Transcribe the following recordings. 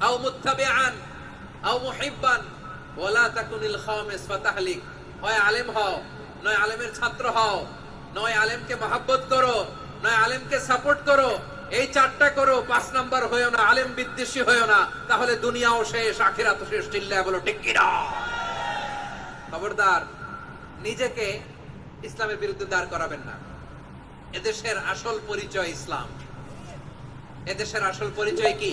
আও মুত্তাবিআন, আও মুহিব্বান, ওয়ালা তাকুনিল খামিস ফাতাহলিক। হয় আলেম হও, নয় আলেমের ছাত্র হও, নয় আলেমকে করো, নয় আলেমকে সাপোর্ট করো, এই চারটা করো, পাঁচ নাম্বার না, আলেম বিদ্বেষী না, তাহলে দুনিয়াও শেষ আখিরাত শেষ, চিল্লায় বলো, ঠিক খবরদার, নিজেকে ইসলামের বিরুদ্ধে দাঁড় করাবেন না। এদেশের আসল পরিচয় ইসলাম। এদেশের আসল পরিচয় কি?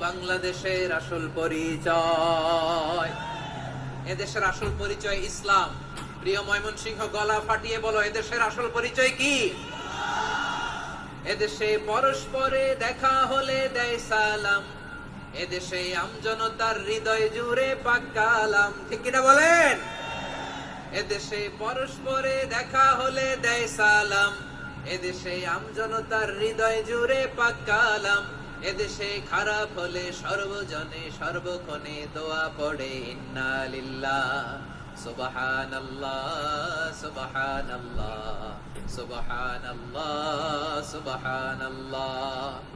বাংলাদেশের আসল পরিচয়। এদেশের আসল পরিচয় ইসলাম। প্রিয় ময়মনসিংহ, গলা ফাটিয়ে বলো, এদেশের আসল পরিচয় কি? এদেশে পরস্পরে দেখা হলে দেয় সালাম। এদেশে আমজনতার হৃদয় জুড়ে পাক্কালাম ঠিক কিনা বলেন? এদেশে পরস্পরে দেখা হলে দেয় সালাম। এদেশে আমজনতার হৃদয় জুড়ে পাক্কালাম এদেশে খারাপ হলে সর্বজনে সর্বক্ষণে দোয়া পড়ে ইন্না লিল্লাহ সুবহানাল্লাহ সুবহানাল্লাহ সুবহানাল্লাহ সুবহানাল্লাহ।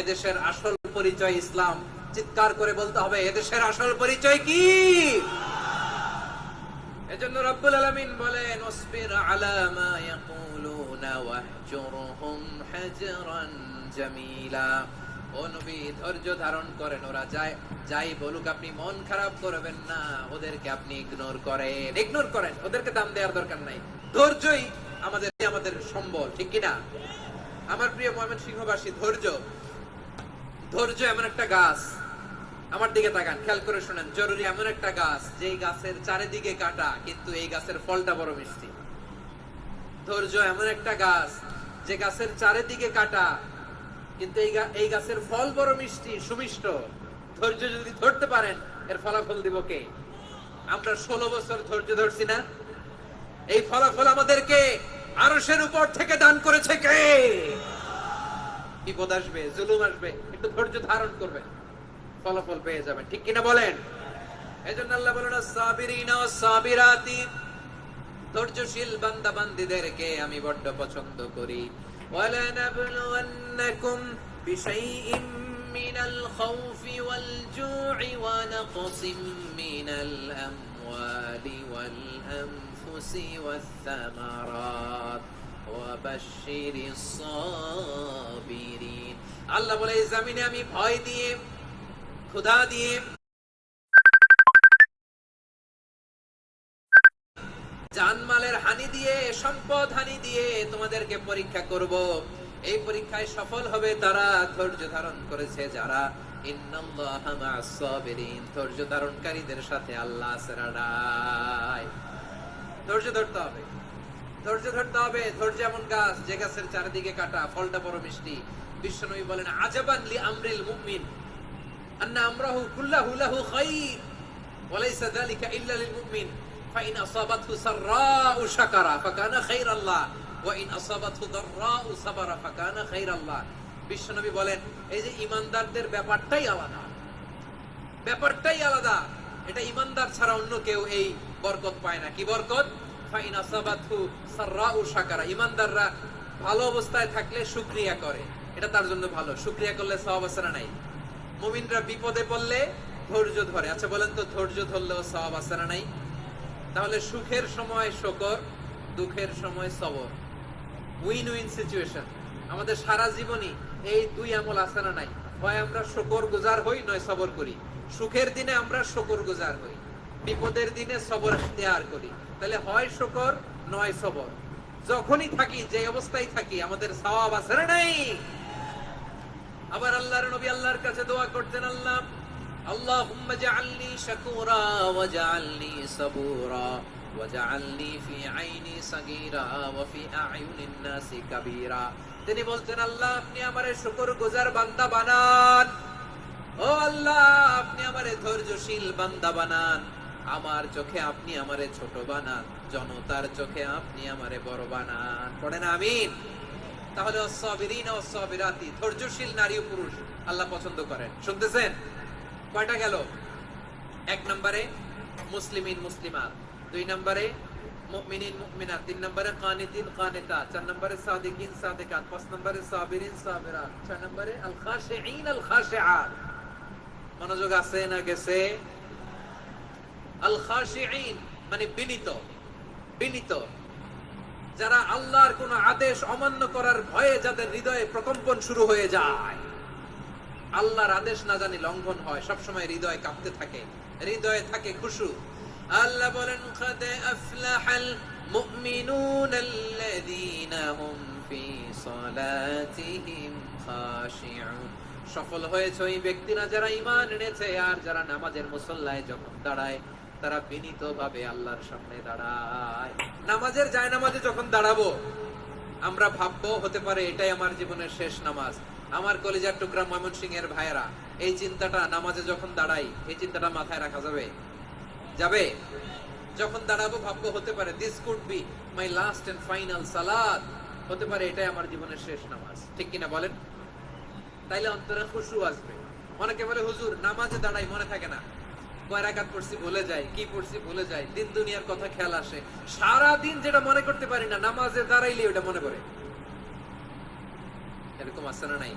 এদেশের আসল পরিচয় ইসলাম। চিৎকার করে বলতে হবে, এদেশের আসল পরিচয় কি? এজন্য রব্বুল আলামিন বলেন ধৈর্য ধারণ করেন, ওরা যায় যাই বলুক, আপনি মন খারাপ করবেন না। ওদেরকে আপনি ইগনোর করেন। ইগনোর করেন, ওদেরকে দাম দেওয়ার দরকার নাই। ধৈর্যই আমাদের আমাদের সম্বল, ঠিক কিনা? আমার প্রিয় ময়মন সিংহবাসী, ধৈর্য। ধৈর্য এমন একটা গাছ। আমার দিকে তাকান, খেয়াল করে শুনেন, জরুরি এমন একটা গাছ, যেই গাছের চারিদিকে কাটা, কিন্তু এই গাছের ফলটা বড় মিষ্টি। ধৈর্য এমন একটা গাছ, যে গাছের চারিদিকে কাটা, কিন্তু এই এই গাছের ফল বড় মিষ্টি, সুমিষ্ট। ধৈর্য যদি ধরতে পারেন, এর ফলাফল দিব কে? আমরা ষোলো বছর ধৈর্য ধরছি না। এই ফলাফল আমাদেরকে আরসের উপর থেকে দান করেছে কে? বিপদ আসবে, জুলুম আসবে, একটু ধৈর্য ধারণ করবে। ফলাফল পেয়ে যাবে, ঠিক কিনা বলেন? এই জন্য আল্লাহ বলেন ধৈর্যশীল বান্দা বান্দিদেরকে আমি বড্ড পছন্দ করি। ওয়ালানাবলুন্নাকুম বিশাইইম মিনাল খাউফি ওয়াল জুই ওয়া والأنفس والثمرات وبشر الصابرين আল্লাহ বলে এই জমিনে আমি ভয় দিয়ে ক্ষুধা দিয়ে জানমালের হানি দিয়ে সম্পদ হানি দিয়ে তোমাদেরকে পরীক্ষা করব এই পরীক্ষায় সফল হবে তারা ধৈর্য ধারণ করেছে যারা ইন্নাল্লাহা মা'আস সাবিরিন ধৈর্য ধারণকারীদের সাথে আল্লাহ আছে রাডায় ধৈর্য ধরতে হবে। ধৈর্য ধরতে হবে, ধৈর্য এমন গাছ যে গাছের চারিদিকে কাটা, ফলটা বড় মিষ্টি। বিশ্বনবী বলেন, আজাবান লি আমরিল মুমিন, আন্না আমরাহু কুল্লাহু লাহু খাইর, ওয়ালাইসা যালিকা ইল্লা লিল মুমিন, ফাইন আসাবাতহু সাররাউ শাকারা, ফাকানা আসাবাতহু দাররাউ সাবারা, ফাকানা বিশ্বনবী বলেন, এই যে ইমানদারদের ব্যাপারটাই আলাদা। ব্যাপারটাই আলাদা। এটা ইমানদার ছাড়া অন্য কেউ এই বরকত পায় না। কি বরকত? ইমানদাররা ভালো অবস্থায় থাকলে শুকরিয়া করে। এটা তার জন্য ভালো। শুকরিয়া করলে আছে নাই? মুমিনরা বিপদে পড়লে ধৈর্য ধরে। আচ্ছা বলেন তো, ধৈর্য ধরলেও আছে নাই? তাহলে সুখের সময় শকর, দুঃখের সময় সবর উইন উইন সিচুয়েশন আমাদের সারা জীবনই এই দুই আমল না নাই? হয় আমরা শকর গুজার হই, নয় সবর করি। সুখের দিনে আমরা শকর গুজার হই। বিপদের দিনে সবর ইখতিয়ার করি তাহলে হয় শকর নয় সবর যখনই থাকি যে অবস্থায় থাকি আমাদের সওয়াব আছে না নাই আবার আল্লাহর নবী আল্লাহর কাছে দোয়া করতেন আল্লাহ اللهم اجعلني شكورا واجعلني صبورا واجعلني في عيني صغيرا وفي اعين الناس كبيرا তিনি বলতেন আল্লাহ আপনি আমারে শুকর গুজার বান্দা বানান ও আল্লাহ আপনি আমারে ধৈর্যশীল বান্দা বানান আমার চোখে আপনি আমারে ছোট বানান, জনতার চোখে আপনি আমারে বড় বানান। পড়েন আমিন? তাহলে অসাবিরিন ও সাবিরাতি ধৈর্যশীল নারী পুরুষ, আল্লাহ পছন্দ করেন। শুনতেছেন? কয়টা গেল? এক নম্বরে মুসলিমিন, মুসলিমাত। দুই নম্বরে মুমিনিন, মুমিনাত। তিন নম্বরে কানিতিন, কানিতাত। চার নম্বরে সাদিকিন, সাদিকাত। পাঁচ নম্বরে সাবিরিন, সাবিরাত। ছয় নম্বরে আল খাশিঈন আল খাশিআত মনোযোগ আছে না গেছে? আল খাশিঈন মানে বিনীত। বিনীত। যারা আল্লাহর কোন আদেশ অমান্য করার ভয়ে যাদের হৃদয়ে প্রকম্পন শুরু হয়ে যায়। আল্লাহর আদেশ না জানি লঙ্ঘন হয়, সবসময় হৃদয় কাঁপতে থাকে। হৃদয়ে থাকে খুশু। আল্লাহ বলেন খাদে আফলাহাল মুমিনুন আল্লাযীনা হুম ফি সালাতিহিম খাশিউন। সফল হয়েছে ওই ব্যক্তিরা যারা ঈমান এনেছে আর যারা নামাজের মুসল্লায় যখন দাঁড়ায়। তারা বিনীত ভাবে আল্লাহর সামনে দাঁড়ায়। নামাজের যায় নামাজে যখন দাঁড়াবো, আমরা ভাববো, হতে পারে এটাই আমার জীবনের শেষ নামাজ। আমার কলেজার টুকরা ময়মনসিং এর ভাইয়েরা, এই চিন্তাটা নামাজে যখন দাঁড়াই, এই চিন্তাটা মাথায় রাখা যাবে? যাবে? যখন দাঁড়াবো, ভাববো, হতে পারে this could be my last and final salad হতে পারে এটাই আমার জীবনের শেষ নামাজ। ঠিক কিনা বলেন? তাইলে অন্তরে খুশু আসবে। অনেকে বলে, হুজুর, নামাজে দাঁড়াই মনে থাকে না। কয় রাকাত পড়ছি, ভুলে যাই। কি পড়ছি, ভুলে যাই। দিন দুনিয়ার কথা খেয়াল আসে। সারা দিন যেটা মনে করতে পারি না, নামাজে দাঁড়াইলে ওটা মনে পড়ে। এরকম আছে না নাই?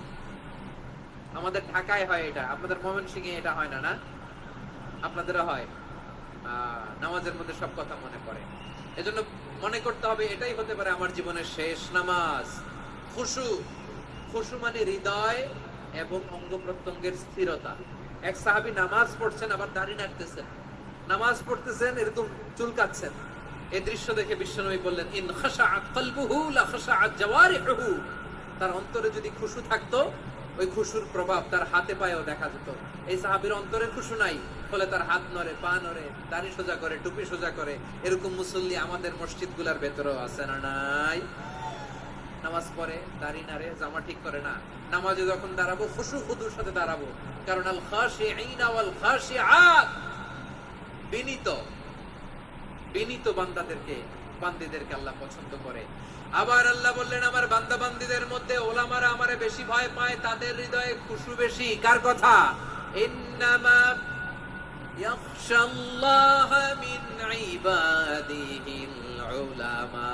আমাদের ঢাকায় হয় এটা আপনাদের ময়মনসিংহে এটা হয় না না? আপনাদেরও হয়। নামাজের মধ্যে সব কথা মনে পড়ে। এজন্য মনে করতে হবে, এটাই হতে পারে আমার জীবনের শেষ নামাজ। খুশু। খুশু মানে হৃদয় এবং অঙ্গ প্রত্যঙ্গের স্থিরতা। এক সাহাবী নামাজ পড়ছেন, আবার দাড়ি নাড়তেছেন। নামাজ পড়তেছেন, এরকম চুলকাচ্ছেন এই দৃশ্য দেখে বিশ্বনবী বললেন, ইন খাশাআত কলবুহু লা খাশাআত জাওয়ারিহুহু। তার অন্তরে যদি খুশু থাকতো, ওই খুশুর প্রভাব তার হাতে পায়েও দেখা যেত। এই সাহাবীর অন্তরে খুশু নাই, ফলে তার হাত নড়ে, পা নড়ে, দাড়ি সোজা করে, টুপি সোজা করে, এরকম মুসল্লি আমাদের মসজিদগুলার ভেতরেও আছে না নাই? নামাজ পড়ে, দাড়ি নাড়ে, জামা ঠিক করে না। নামাজে যখন দাঁড়াবো খুশু খুদুর সাথে দাঁড়াবো। কারণ আল খাশিআত। বিনীত বিনীত বান্দাদেরকে, বান্দিদেরকে আল্লাহ পছন্দ করে। আবার আল্লাহ বললেন, আমার বান্দা বান্দিদের মধ্যে ওলামারা আমারে বেশি ভয় পায়, তাদের হৃদয়ে খুশু বেশি। কার কথা? ইন্নামা মিন ইবাদিহিল উলামা।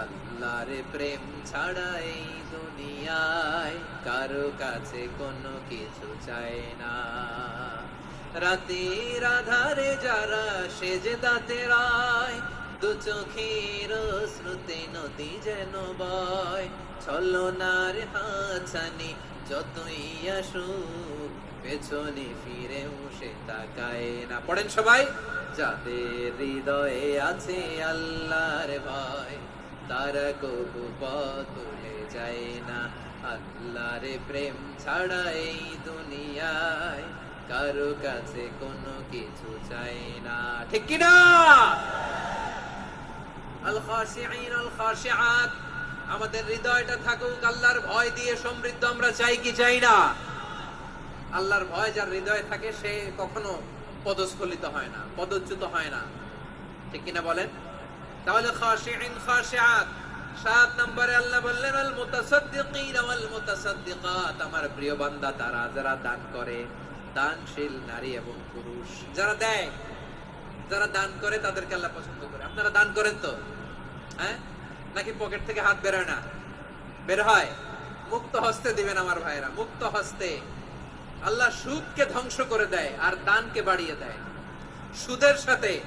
আল্লাহর প্রেম ছাড়া এই দুনিয়ায় কারও কাছে কোনো কিছু চায় না। রাতের আধারে যারা সেজে দাতে রায়, দু চোখের শ্রুতে নদী যেন বয়। ছলনার হাছানি যতই আসুক, পেছনে ফিরেও সে তাকায় না। পড়েন সবাই, যাদের হৃদয়ে আছে আল্লাহর ভয়। তারা কবু তুলে যায় না। আল্লাহর প্রেম ছাড়া এই দুনিয়ায় কারও কাছে কোনো কিছু চাই না। ঠিক কিনা? আমাদের হৃদয়টা থাকুক, আল্লাহর ভয় দিয়ে সমৃদ্ধ আমরা চাই কি চাই না? আল্লাহর ভয় যার হৃদয়ে থাকে, সে কখনো পদস্খলিত হয় না, পদচ্যুত হয় না। ঠিক কিনা বলেন? তাহলে খাশিআত। সাত নম্বরে আল্লাহ বললেন আমার প্রিয় বান্দা, তারা যারা দান করে, দানশীল নারী এবং পুরুষ, যারা দেয়, যারা দান করে, তাদেরকে আল্লাহ পছন্দ করে। আপনারা দান করেন তো? হ্যাঁ? নাকি পকেট থেকে হাত বেরোয় না? বের হয়? মুক্ত হস্তে দিবেন আমার ভাইরা মুক্ত হস্তে। আল্লাহ সুদকে ধ্বংস করে দেয় আর দানকে বাড়িয়ে দেয়। সুদের সাথে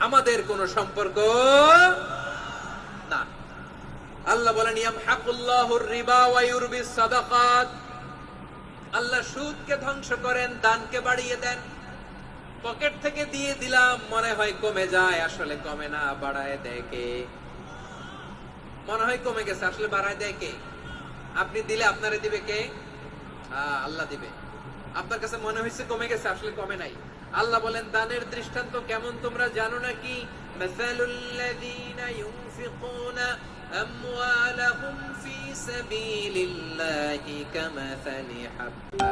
আমাদের কোন সম্পর্ক না। আল্লাহ বলেন আল্লাহ সুদকে ধ্বংস করেন, দানকে বাড়িয়ে দেন। পকেট থেকে দিয়ে দিলাম, মনে হয় কমে যায়, আসলে কমে না, বাড়ায় দেয় কে? মনে হয় কমে গেছে, আসলে বাড়ায় দেয় কে? আপনি দিলে আপনারে দিবে কে? আল্লাহ দিবে। আপনার কাছে মনে হয়েছে কমে গেছে, আসলে কমে নাই। আল্লাহ বলেন দানের দৃষ্টান্ত কেমন তোমরা জানো নাকি মাসালুল্লাযীনা ইউনফিকুনা আমওয়ালাহুম ফি সাবিলিল্লাহি কামাসালি হাব্বা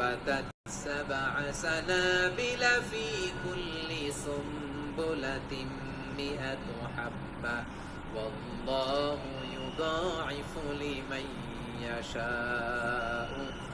أنبتت سبع سنابل في كل سنبلة مئة حبة والله يضاعف لمن يشاء والله واسع عليم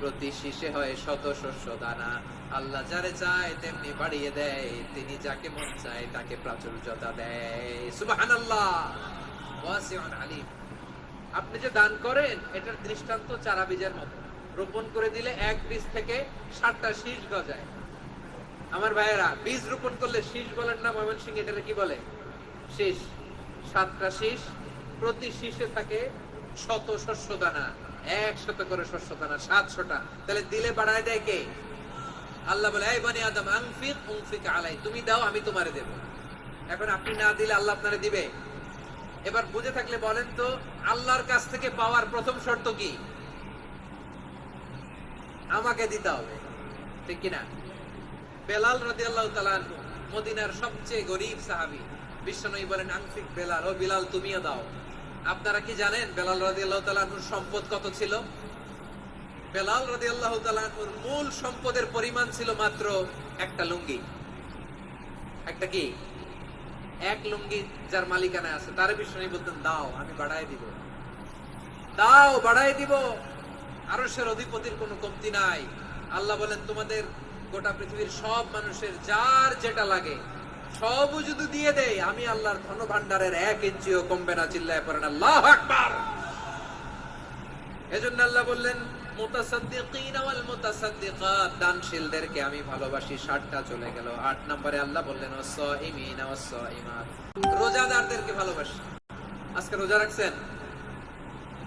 প্রতি শীষে হয় শত শস্য দানা। আল্লাহ যারে চায় তেমনি বাড়িয়ে দেয়। তিনি যাকে মন চায় তাকে প্রাচুর্যতা দেয়। সুবহানাল্লাহ। ওয়াসিউন আলিম। আপনি যে দান করেন, এটার দৃষ্টান্ত চারা বীজের মতো। রোপণ করে দিলে এক বীজ থেকে ষাটটা শীষ গজায়। আমার ভাইয়েরা, বীজ রোপণ করলে শীষ বলেন না ময়মন সিং এটাকে কি বলে? শীষ। সাতটা শীষ। প্রতি শীষে থাকে শত শস্য দানা। একশত করে শস্য দানা সাতশোটা। তাহলে দিলে বাড়ায় দেয় কে? আল্লাহ বলে এই বানি আদম আংফিক উংফিক আলাই তুমি দাও আমি তোমারে দেব। এখন আপনি না দিলে আল্লাহ আপনারে দিবে? এবার বুঝে থাকলে বলেন তো আল্লাহর কাছ থেকে পাওয়ার প্রথম শর্ত কি? আমাকে দিতে হবে। ঠিক কিনা? বেলাল তাআলা আনহু, মদিনার সবচেয়ে গরিব সাহাবী। বিশ্বনবী বলেন আংফিক বেলাল ও বিলাল তুমিও দাও। আপনারা কি জানেন বেলাল তাআলা আনহুর সম্পদ কত ছিল? বেলাল তাআলা আনহুর মূল সম্পদের পরিমাণ ছিল মাত্র একটা লুঙ্গি। একটা কি? এক লুঙ্গি যার মালিকানা আছে। তার বিশ্বনবী বলতেন, দাও, আমি বাড়ায় দিব। দাও, বাড়ায় দিব। আরশের অধিপতির কোনো কমতি নাই। আল্লাহ বলেন, তোমাদের গোটা পৃথিবীর সব মানুষের যার যেটা লাগে সবও যদি দিয়ে দেয় আমি আল্লাহর ধন ভান্ডারের এক ইঞ্চিও কমবে না, চিল্লায় পড়েন আল্লাহ আকবার। এজন্য আল্লাহ বললেন দানশীলদেরকে আমি ভালোবাসি, ষাটটা চলে গেল। আট নম্বরে আল্লাহ বললেন রোজাদারদেরকে ভালোবাসি। আজকে রোজা রাখছেন?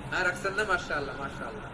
হ্যাঁ রাখছেন না? মাশাআল্লাহ মাশাআল্লাহ।